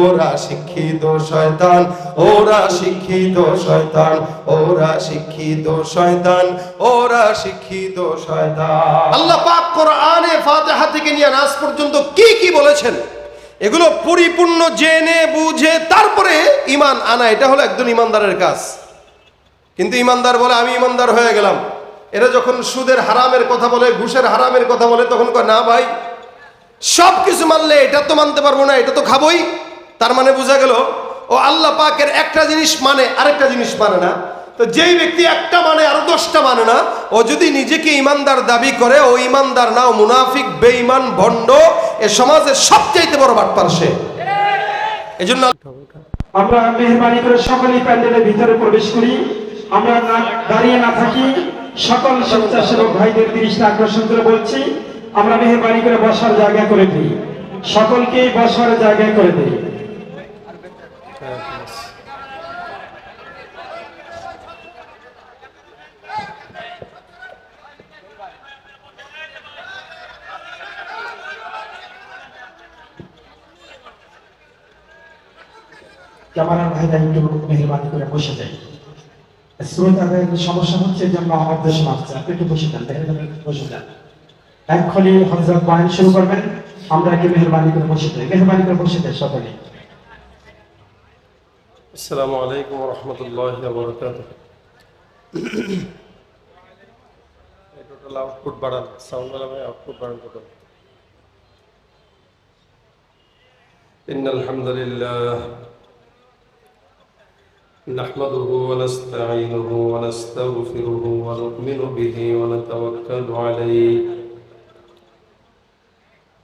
ওরা শিক্ষিত শয়তান, ওরা শিক্ষিত শয়তান, ওরা শিক্ষিত শয়তান, ওরা শিক্ষিত শয়তান। আল্লাহ পাক কোরআনে ফাতিহা থেকে নিয়ে নাস পর্যন্ত কি কি বলেছেন? এগুলো পরিপূর্ণ জেনে, বুঝে, তারপরে ইমান আনা, এটা হলো একজন ইমানদারের কাজ। কিন্তু ইমানদার বলে, আমি ইমানদার হয়ে গেলাম। এরা যখন সুদের হারামের কথা বলে, ঘুষের হারামের কথা বলে, তখন কয়, না ভাই সব কিছু মানলে এটা তো মানতে পারব না, এটা তো খাবই। তার মানে বোঝা গেল, ও আল্লাহ পাকের একটা জিনিস মানে আরেকটা জিনিস মানে না। তো যেই ব্যক্তি একটা মানে আরও দশটা মানে না, ও যদি নিজেকে ইমানদার দাবি করে, ও ইমানদার না, ও মুনাফিক, বেঈমান, ভণ্ড, এ সমাজের সবচাইতে বড় বাটপার সে। এই জন্য আমরা মেহরবানি করে সকলেই প্যান্ডেলের ভিতরে প্রবেশ করি। আমরা দাঁড়িয়ে না থাকি, সকল স্বেচ্ছাসেবক ভাইদের দৃষ্টি আকর্ষণ করে বলছি। আমরা মেহরবানি করে বসার জায়গা করে দিই। সকলকে বসার জায়গা করে দিই। ক্যামেরার ভাইরা একটু মেহরবানি করে বসে যায় শ্রোতাদের সমস্যা হচ্ছে যে আমরা অভ্যাস মারছে আপনি একটু বসে যান করে বসে যান এক খলি হজরত বয়ান শুরু করবেন আমরা কি মেহরবানি করে বসে যাই মেহরবানি করে বসে যাই সকলে আসসালামু আলাইকুম রহমতুল্লাহ বরকাত টোটাল আউটপুট বাড়ান সাউন্ড বাড়াবে আউটপুট বাড়ান টোটাল إن الحمد لله نحمده ونستعينه ونستغفره ونؤمن به ونتوكل عليه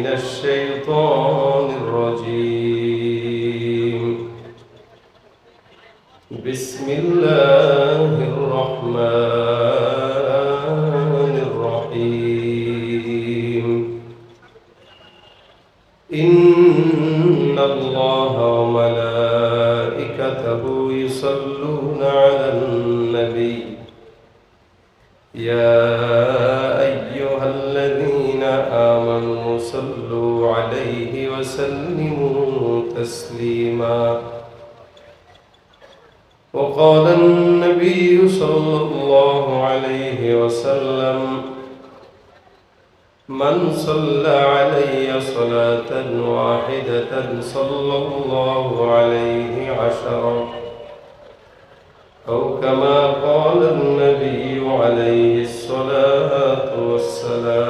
من الشيطان. عليه وسلموا تسليما. وقال النبي صلى الله عليه وسلم من صلى علي صلاة واحدة صلى الله عليه عشرا. أو كما قال النبي عليه الصلاة والسلام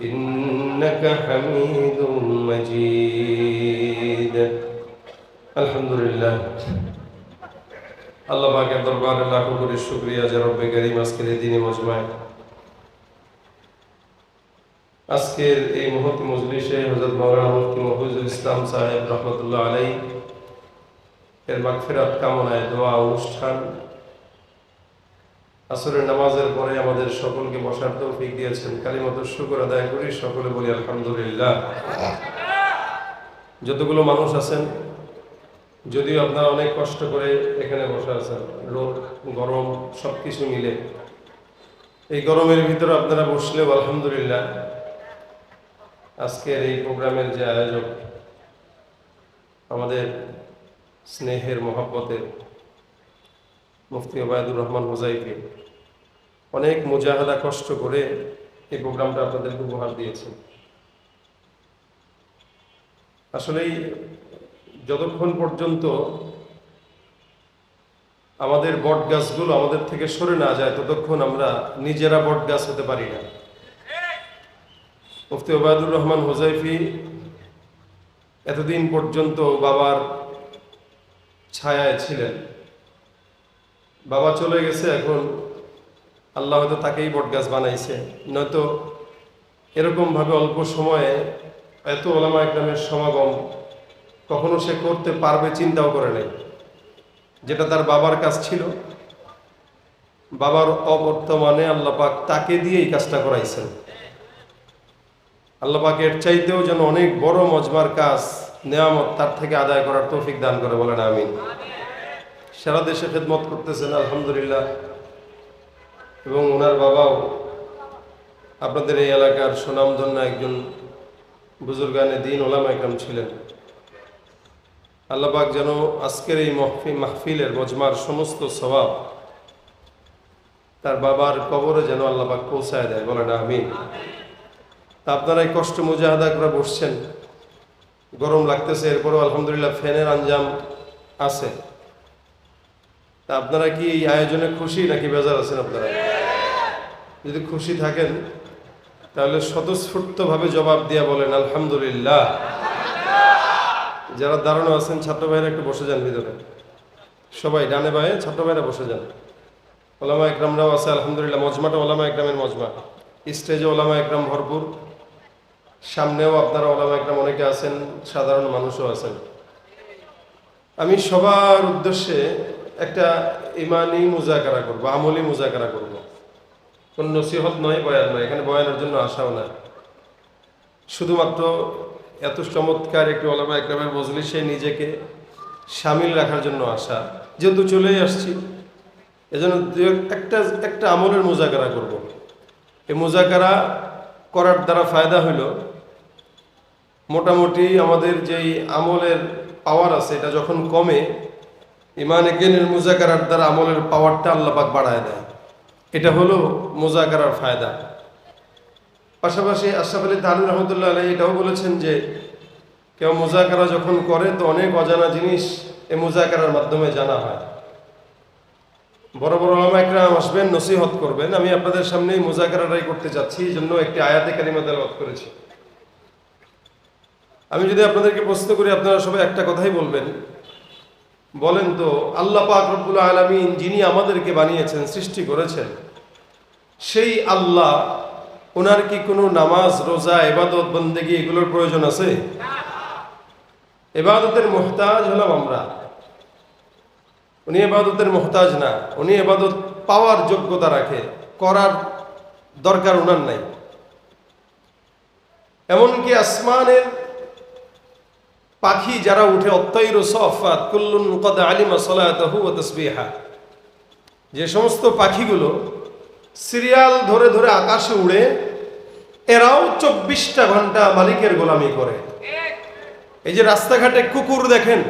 إنك حميد مجيد الحمد لله আল্লাহ পাকের দরবারে লাখো কোটি শুকরিয়া যে রব্বে কারীম আজকের এই দিনে মজমায় আজকের এই মুহূর্তে মজলিসে হযরত মাওলানা মুফতি মফিজুল ইসলাম সাহেব রহমতুল্লাহ আলাই এর মাগফিরাত কামনায় দোয়া অনুষ্ঠান আসরের নামাজের পরে আমাদের সকলকে বসার তৌফিক দিয়েছেন। কালিমত শুকর আদায় করি, সকলে বলি আলহামদুলিল্লাহ। যতগুলো মানুষ আছেন, যদিও আপনারা অনেক কষ্ট করে এখানে বসে আছেন, রোদ, গরম সব কিছু মিলে। এই গরমের ভিতরে আপনারা বসলেও আলহামদুলিল্লাহ। আজকের এই প্রোগ্রামের যে আয়োজক, আমাদের স্নেহের মহাব্বতের মুফতি ওবায়দুর রহমান হোজাইকে অনেক মুজাহাদা কষ্ট করে এই প্রোগ্রামটা আপনাদেরকে উপহার দিয়েছেন। আসলেই যতক্ষণ পর্যন্ত আমাদের বট গাছগুলো আমাদের থেকে সরে না যায়, ততক্ষণ আমরা নিজেরা বট গাছ হতে পারি না। মুফতি ওবায়দুর রহমান হোজাইফি এতদিন পর্যন্ত বাবার ছায়ায় ছিলেন। বাবা চলে গেছে এখন। আল্লাহ হয়তো তাকেই বটগাছ বানাইছে। নয়তো এরকমভাবে অল্প সময়ে এত ওলামা একরামের সমাগম কখনো সে করতে পারবে চিন্তাও করে নাই। যেটা তার বাবার কাজ ছিল। বাবার অবর্তমানে আল্লাপাক তাকে দিয়ে এই কাজটা করাইছেন। আল্লাপাক এর চাইতেও যেন অনেক বড় মজমার কাজ, নেয়ামত তার থেকে আদায় করার তৌফিক দান করে বলেন, আমিন। সারা দেশে খেদমত করতেছেন, আলহামদুলিল্লাহ। এবং ওনার বাবাও আপনাদের এই এলাকার সুনামধন্য একজন বুজুর্গানে দিন ওলামা একরাম ছিলেন। আল্লাপাক যেন আজকের এই মহফি মাহফিলের মজমার সমস্ত স্বভাব তার বাবার কবরে যেন আল্লাপাক পৌঁছায় দেয়, বলেন আমি তা আপনারা এই কষ্ট মুজাহাদা করে বসছেন, গরম লাগতেছে, এরপরেও আলহামদুলিল্লাহ ফ্যানের আঞ্জাম আছে। তা আপনারা কি এই আয়োজনে খুশি নাকি বেজার আছেন আপনারা? যদি খুশি থাকেন, তাহলে স্বতঃস্ফূর্তভাবে জবাব দিয়া বলেন, আলহামদুলিল্লাহ। যারা দাঁড়ানো আছেন, ছাত্র ভাইরা একটু বসে যান ভিতরে। সবাই ডানে বায়ে ছাত্র ভাইরা বসে যান। ওলামা একরামরাও আছে, আলহামদুলিল্লাহ। মজমাটা ওলামা একরামের মজমা। স্টেজে ওলামা একরাম ভরপুর। সামনেও আপনারা ওলামা একরাম অনেকে আছেন, সাধারণ মানুষও আছেন। আমি সবার উদ্দেশ্যে একটা ইমানি মুজাকারা করব, আমলি মুজাকারা করব। কোন নসিহত নয় বয়ান নয় এখানে বয়ানের জন্য আসাও না শুধুমাত্র এত চমৎকার একটি ওলামা একরামের বজলি সে নিজেকে সামিল রাখার জন্য আসা যেহেতু চলেই আসছি, এজন্য একটা একটা আমলের মুজাকারা করব। এই মুজাকারা করার দ্বারা ফায়দা হইল, মোটামুটি আমাদের যেই আমলের পাওয়ার আছে, এটা যখন কমে ইমানে জ্ঞানের মুজাকারার দ্বারা আমলের পাওয়ারটা আল্লাপাক বাড়ায় দেয়। এটা হলো মুজাকারার ফায়দা। পাশাপাশি আশরাফ আলী তাহানুর রহমতুল্লাহ আলাই এটাও বলেছেন যে, কেউ মুজাকারা যখন করে তো অনেক অজানা জিনিস এই মুজাকারার মাধ্যমে জানা হয়। বড় বড় আলামা একরাম আসবেন, নসিহত করবেন। আমি আপনাদের সামনে মুজাকারাটাই করতে যাচ্ছি, এই জন্য একটি আয়াতে কারিমা তেলাওয়াত করেছি। আমি যদি আপনাদেরকে প্রশ্ন করি, আপনারা সবাই একটা কথাই বলবেন বলেন তো, আল্লাহ পাক রব্বুল আলমিন যিনি আমাদেরকে বানিয়েছেন, সৃষ্টি করেছেন, সেই আল্লাহ, ওনার কি কোনো নামাজ, রোজা, এবাদত, বন্দেগি এগুলোর প্রয়োজন আছে? এবাদতের মোহতাজ হলাম আমরা। উনি এবাদতের মোহতাজ না, উনি এবাদত পাওয়ার যোগ্যতা রাখে, করার দরকার ওনার নাই। এমনকি আসমানের পাখি যারা উঠে অত্তৈর সফাত, কুল্লুন যে সমস্ত পাখিগুলো সিরিয়াল ধরে ধরে আকাশে উড়ে, এরাও চব্বিশটা ঘণ্টা মালিকের গোলামি করে। এই যে রাস্তাঘাটে কুকুর দেখেন,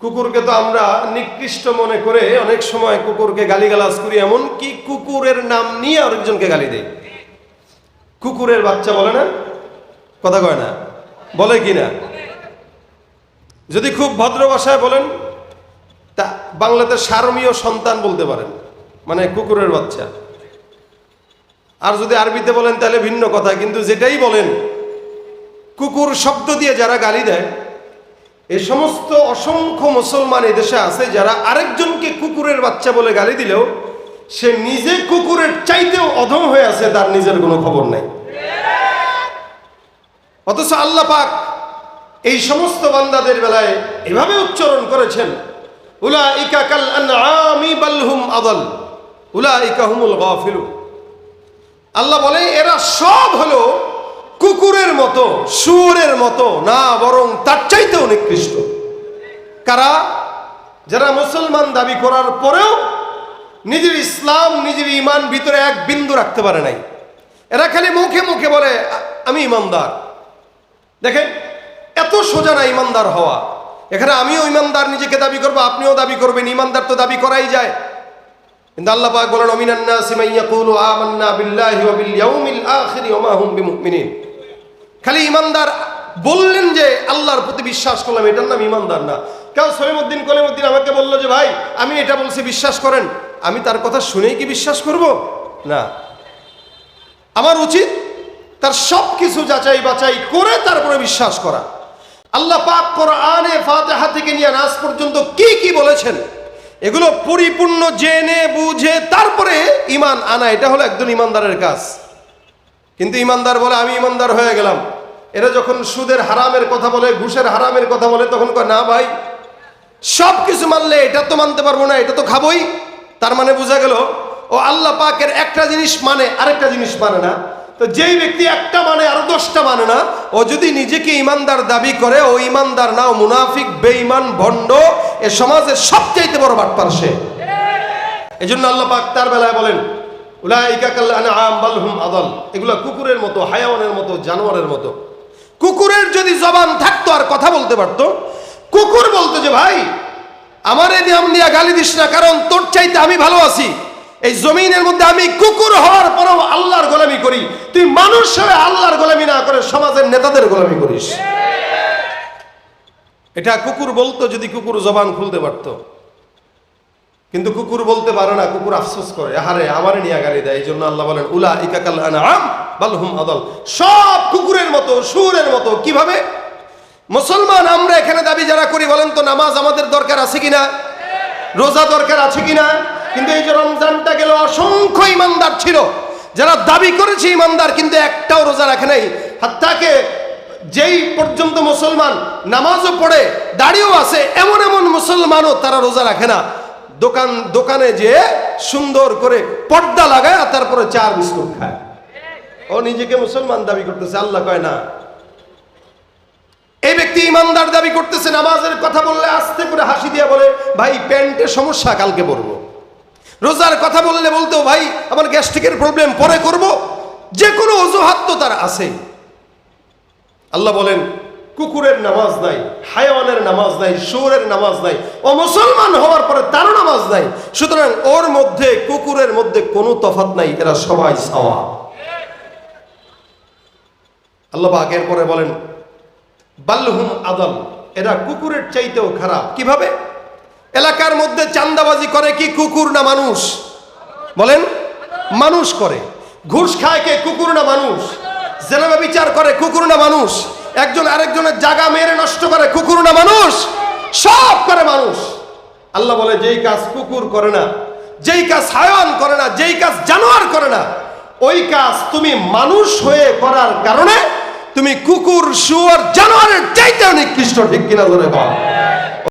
কুকুরকে তো আমরা নিকৃষ্ট মনে করে অনেক সময় কুকুরকে গালিগালাজ করি, এমনকি কুকুরের নাম নিয়ে আরেকজনকে গালি দেয় কুকুরের বাচ্চা বলে না? কথা কয় না? বলে কি না যদি খুব ভদ্র ভাষায় বলেন, তা বাংলাতে সারমীয় সন্তান বলতে পারেন মানে কুকুরের বাচ্চা। আর যদি আরবিতে বলেন, তাহলে ভিন্ন কথা, কিন্তু যেটাই বলেন, কুকুর শব্দ দিয়ে যারা গালি দেয় এই সমস্ত অসংখ্য মুসলমান দেশে আছে, যারা আরেকজনকে কুকুরের বাচ্চা বলে গালি দিলেও, সে নিজে কুকুরের চাইতেও অধম হয়ে আছে, তার নিজের কোনো খবর নাই। অথচ আল্লাহ পাক এই সমস্ত বান্দাদের বেলায় এভাবে উচ্চারণ করেছেন উলা ইকা কাল আনআমি বাল হুম আদাল উলা ইকা হুমুল গাফিলু। আল্লাহ বলে, এরা সব হলো কুকুরের মতো, শুয়োরের মতো, না বরং তার চাইতেও নিকৃষ্ট। কারা? যারা মুসলমান দাবি করার পরেও নিজের ইসলাম, নিজের ইমান ভিতরে এক বিন্দু রাখতে পারে নাই। এরা খালি মুখে মুখে বলে আমি ইমানদার। দেখেন এত সোজা না ইমানদার হওয়া। এখানে আমিও ইমানদার, নিজেকে দাবি করব, আপনিও দাবি করবেন, ইমানদার তো দাবি করাই যায়। কিন্তু আল্লাহ বলেন, অমিনান নাসি মান ইয়াকুলু আমান্না বিল্লাহি ওয়া বিল ইয়াউমিল আখির ওয়া মা হুম বিমুমিনিন। খালি ইমানদার বললেন যে আল্লাহর প্রতি বিশ্বাস করলাম, এটার নাম ইমানদার না। কেউ সলিমুদ্দিন কলিমুদ্দিন আমাকে বলল যে, ভাই, আমি এটা বলছি, বিশ্বাস করেন। আমি তার কথা শুনেই কি বিশ্বাস করব? না। আমার উচিত তার সব কিছু যাচাই বাছাই করে তারপরে বিশ্বাস করা। আল্লাহ পাক কোরআনে ফাতিহা থেকে নিয়ে নাস পর্যন্ত কি কি বলেছেন? এগুলো পরিপূর্ণ জেনে, বুঝে, তারপরে ইমান আনা, এটা হলো একজন ইমানদারের কাজ। কিন্তু ইমানদার বলে, আমি ইমানদার হয়ে গেলাম। এরা যখন সুদের হারামের কথা বলে, ঘুষের হারামের কথা বলে, তখন কয়, না ভাই সব কিছু মানলে এটা তো মানতে পারব না, এটা তো খাবই। তার মানে বোঝা গেল, ও আল্লাহ পাকের একটা জিনিস মানে আরেকটা জিনিস মানে না। তো যেই ব্যক্তি একটা মানে আর দশটা মানে না, ও যদি নিজেকে ইমানদার দাবি করে, ও ইমানদার না, ও মুনাফিক, বেঈমান, ভণ্ড, এ সমাজের সবচাইতে বড় বাটপার সে। এই জন্য আল্লাহ পাক তার বেলায় বলেন হুম এগুলা কুকুরের মতো, হায়াওয়ানের মতো, জানোয়ারের মতো। কুকুরের যদি জবান থাকতো আর কথা বলতে পারতো, কুকুর বলতো যে, ভাই, আমার নাম দিয়া গালি দিস না, কারণ তোর চাইতে আমি ভালো আছি। এই জমিনের মধ্যে আমি কুকুর হওয়ার পরেও আল্লাহর গোলামি করি। তুই মানুষ হয়ে আল্লাহর গোলামি না করে সমাজের নেতাদের গোলামি করিস। এটা কুকুর বলতো যদি কুকুর জবান খুলতে পারতো। কিন্তু কুকুর বলতে পারে না, কুকুর আফসোস করে। আহারে, আমারে নিয়ে গাড়ি দেয়। এই জন্য আল্লাহ বলেন উলা ইকাকাল বালহুম আদল। সব কুকুরের মতো, সুরের মতো। কীভাবে? মুসলমান, আমরা এখানে দাবি যারা করি, বলেন তো, নামাজ আমাদের দরকার আছে কিনা? রোজা দরকার আছে কিনা? কিন্তু এই যে রমজানটা গেল, অসংখ্য ইমানদার ছিল। যারা দাবি করেছে ইমানদার, কিন্তু একটাও রোজা রাখে নাই। হাত্তাকে যেই পর্যন্ত মুসলমান নামাজও পড়ে দাঁড়িয়েও আছে, এমন এমন মুসলমানও তারা রোজা রাখে না। দোকান, দোকানে যে সুন্দর করে পর্দা লাগায় আর তারপরে চার বিস্কুট খায়। ও নিজেকে মুসলমান দাবি করতেছে, আল্লাহ কয় না। এই ব্যক্তি ইমানদার দাবি করতেছে, নামাজের কথা বললে আস্তে করে হাসি দিয়ে বলে, ভাই, প্যান্টের সমস্যা কালকে পরবো। রোজার কথা বললে বলতো ভাই, আমার গ্যাস্ট্রিকের প্রবলেম, পরে করব। যে কোনো অজুহাত তো তার আছে। আল্লাহ বলেন, কুকুরের নামাজ নাই, হায়াওয়ানের নামাজ নাই সুরের নামাজ নাই ও মুসলমান হওয়ার পরে তারও নামাজ নাই। সুতরাং ওর মধ্যে, কুকুরের মধ্যে কোনো তফাত নাই, এরা সবাই সাওয়া আল্লাহ আগের পরে বলেন, বাল্লহুম আদল, এরা কুকুরের চাইতেও খারাপ। কীভাবে? এলাকার মধ্যে চান্দাবাজি করে কি কুকুর না মানুষ? বলেন, মানুষ করে। ঘুষ খায় কে? কুকুর না মানুষ? জেনাবে বিচার করে, কুকুর না মানুষ? একজন আরেকজনের জায়গা মেরে নষ্ট করে, কুকুর না মানুষ? সব করে মানুষ। আল্লাহ বলে, যেই কাজ কুকুর করে না, যেই কাজ হায়ওয়ান করে না, যেই কাজ জানোয়ার করে না, ওই কাজ তুমি মানুষ হয়ে করার কারণে তুমি কুকুর, শুয়ার, জানোয়ারের চাইতেও নিকৃষ্ট, ঠিক কিনা ধরে বল।